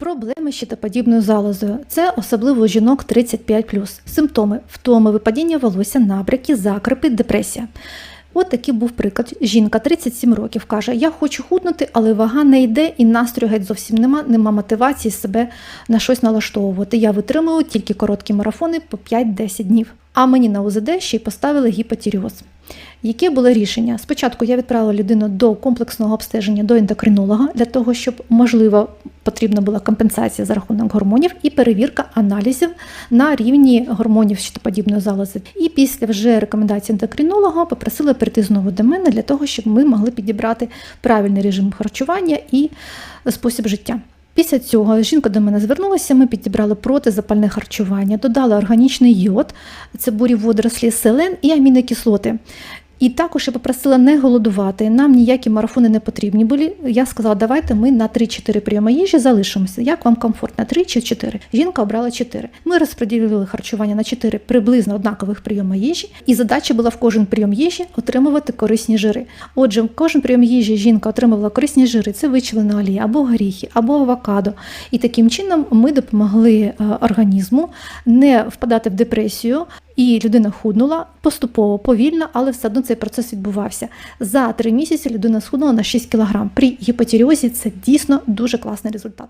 Проблеми щитоподібною залозою це особливо у жінок 35 Симптоми втоми, випадіння волосся, набряки, закрипи, депресія. От такий був приклад. Жінка 37 років каже: Я хочу худнути, але вага не йде і настрою геть зовсім нема, нема мотивації себе на щось налаштовувати. Я витримую тільки короткі марафони по 5-10 днів. А мені на УЗД ще й поставили гіпотіріоз. Яке було рішення? Спочатку я відправила людину до комплексного обстеження до ендокринолога для того, щоб можливо потрібна була компенсація за рахунок гормонів і перевірка аналізів на рівні гормонів щитоподібної залози. І після вже рекомендації ендокринолога попросила прийти знову до мене для того, щоб ми могли підібрати правильний режим харчування і спосіб життя. Після цього жінка до мене звернулася. Ми підібрали протизапальне харчування, додали органічний йод, це водорослі, селен і амінокислоти. І також я попросила не голодувати. Нам ніякі марафони не потрібні були. Я сказала, давайте ми на 3-4 прийоми їжі залишимося. Як вам комфортно? 3 чи 4? Жінка обрала 4. Ми розподілили харчування на 4 приблизно однакових прийоми їжі, і задача була в кожен прийом їжі отримувати корисні жири. Отже, кожен прийом їжі жінка отримувала корисні жири, це вичавлена олія, або горіхи, або авокадо. І таким чином ми допомогли е, організму не впадати в депресію. І людина худнула поступово, повільно, але все одно цей процес відбувався. За три місяці людина схуднула на 6 кг. При гіпотіріозі це дійсно дуже класний результат.